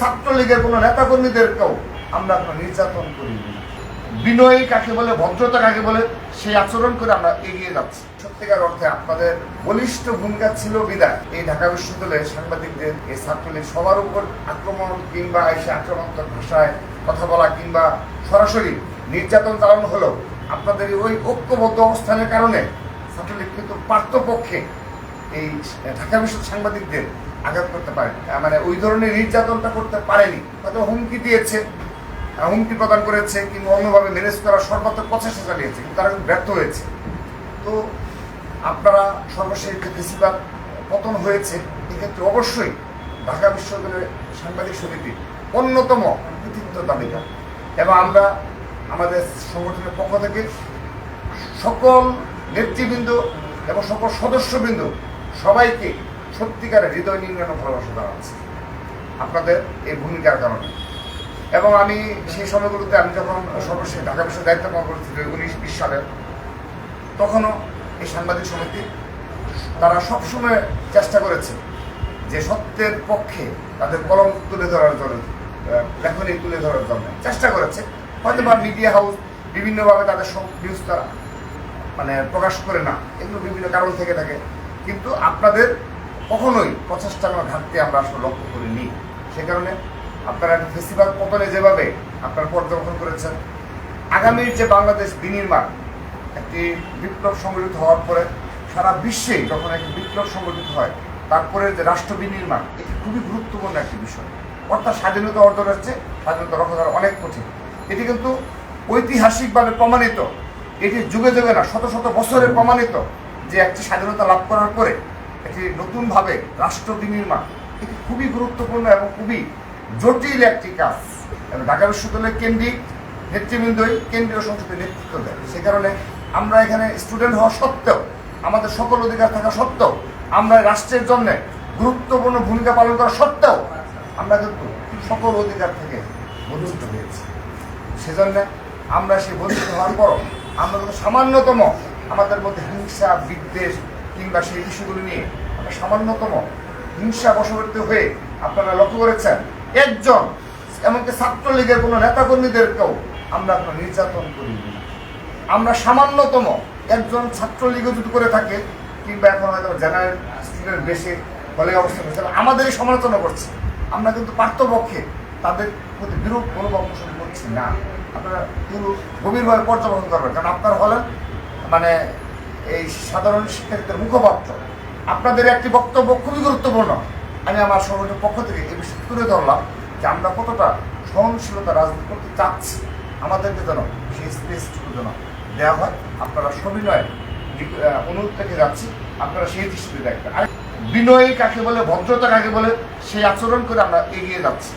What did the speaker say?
ছাত্রলীগের কোনো নেতাকর্মীদেরকেও আমরা কোনো নির্যাতন করিনি। বিনয়ী কাকে বলে, ভদ্রতা কাকে বলে, সেই আচরণ করে আমরা এগিয়ে যাচ্ছি। সত্যিকার অর্থে আপনাদের বলিষ্ঠ ভূমিকা ছিল বিদায়। এই ঢাকা বিশ্ববিদ্যালয়ের সাংবাদিকদের এই ছাত্রলীগ সবার উপর আক্রমণ কিংবা এসে আক্রমণাত্মক ভাষায় কথা বলা কিংবা সরাসরি নির্যাতন চালানো হলো, আপনাদের ওই ঐক্যবদ্ধ অবস্থানের কারণে ছাত্রলীগ কিন্তু পার্থপক্ষে এই ঢাকা বিশ্ব সাংবাদিকদের আঘাত করতে পারে। মানে ওই ধরনের নির্যাতনটা করতে পারেনি। হয়তো হুমকি দিয়েছে হুমকি প্রদান করেছে কিংবা অন্যভাবে ম্যানেজ করার সর্বাত্মক প্রচেষ্টা চালিয়েছে, কিন্তু তারা ব্যর্থ হয়েছে। তো আপনারা সর্বশেষ বেশিরভাগ পতন হয়েছে, এক্ষেত্রে অবশ্যই ঢাকা বিশ্ববিদ্যালয়ের সাংবাদিক সমিতি অন্যতম কৃতিত্ব তালিকা এবং আমরা আমাদের সংগঠনের পক্ষ থেকে সকল নেতৃবৃন্দ এবং সকল সদস্যবৃন্দ সবাইকে সত্যিকারের হৃদয় নির্মাণ ভালোবাসা জানাচ্ছি। আপনাদের এই ভূমিকার কারণে। এবং আমি সেই সময়গুলোতে আমি যখন সর্বশেষ ঢাকা বিশ্বের দায়িত্ব পালন করেছি উনিশ বিশ সালে তখনও এই সাংবাদিক সমিতি তারা সবসময় চেষ্টা করেছে যে সত্যের পক্ষে তাদের কলম তুলে ধরার জন্য আহ, লেখনী তুলে ধরার জন্য। চেষ্টা করেছে। হয়তো বা মিডিয়া হাউস বিভিন্নভাবে তাদের সব নিউজ তারা মানে প্রকাশ করে না। এগুলো বিভিন্ন কারণ থেকে থাকে। কিন্তু আপনাদের কখনোই প্রচেষ্টা কোনো ঘাটতি আমরা আসলে লক্ষ্য করিনি। সে কারণে আপনারা একটা ফেস্টিভ্যাল পতনে যেভাবে আপনারা পর্যবেক্ষণ করেছেন, আগামীর যে বাংলাদেশ বিনির্মাণ, একটি বিপ্লব সংগঠিত হওয়ার পরে সারা বিশ্বে যখন একটি বিপ্লব সংগঠিত হয়, তারপরে যে রাষ্ট্র বিনির্মাণ, এটি খুবই গুরুত্বপূর্ণ একটি বিষয়। অর্থাৎ স্বাধীনতা অর্জন হচ্ছে, স্বাধীনতা রক্ষা করা অনেক কঠিন। এটি কিন্তু ঐতিহাসিকভাবে প্রমাণিত, এটি যুগে যুগে না, শত শত বছরে প্রমাণিত যে একটি স্বাধীনতা লাভ করার পরে একটি নতুনভাবে রাষ্ট্র বিনির্মাণ, এটি খুবই গুরুত্বপূর্ণ এবং খুবই জটিল একটি কাজ। এবং ঢাকা বিশ্ববিদ্যালয়ের কেন্দ্রিক নেতৃবৃন্দই কেন্দ্রীয় সংসদে নেতৃত্ব দেয় সে কারণে আমরা এখানে স্টুডেন্ট হওয়া সত্ত্বেও, আমাদের সকল অধিকার থাকা সত্ত্বেও, আমরা রাষ্ট্রের জন্য গুরুত্বপূর্ণ ভূমিকা পালন করা সত্ত্বেও আমরা কিন্তু সকল অধিকার থেকে বঞ্চিত হয়েছি। সেজন্য আমরা সেই বঞ্চিত হওয়ার পরও আমরা কিন্তু সামান্যতম আমাদের মধ্যে হিংসা, বিদ্বেষ কিংবা সেই বিষয়গুলো নিয়ে আমরা সামান্যতম হিংসা বশবর্তী হয়ে আপনারা লক্ষ্য করেছেন, একজন এমনকি ছাত্রলীগের কোনো নেতাকর্মীদেরকেও আমরা কোনো নির্যাতন করিনি। আমরা সামান্যতম একজন ছাত্রলীগও যদি করে থাকে, কিংবা এখন হয়তো জেনারেল স্টুডেন্ট বেশি হলে অবস্থা করছে আমাদেরই সমালোচনা করছে। আমরা কিন্তু পার্থপক্ষে তাদের প্রতি বিরূপ মনোভাব পোষণ করছি না। আপনারা গভীরভাবে পর্যবেক্ষণ করবেন, কারণ আপনারা হলেন মানে এই সাধারণ শিক্ষার্থীদের মুখপাত্র। আপনাদের একটি বক্তব্য খুবই গুরুত্বপূর্ণ। আমি আমার সংগঠনের পক্ষ থেকে এই বিষয়ে তুলে ধরলাম যে আমরা কতটা সহনশীলতা রাজনীতি করতে চাচ্ছি। আমাদেরকে যেন সেই স্পেসটুকু যেন দেওয়া হয়। আপনারা সবিনয় অনুরোধ থেকে যাচ্ছি। আপনারা সেই দৃষ্টিতে দেখবেন। আর বিনয়ী কাকে বলে, ভদ্রতা কাকে বলে, সেই আচরণ করে আমরা এগিয়ে যাচ্ছি।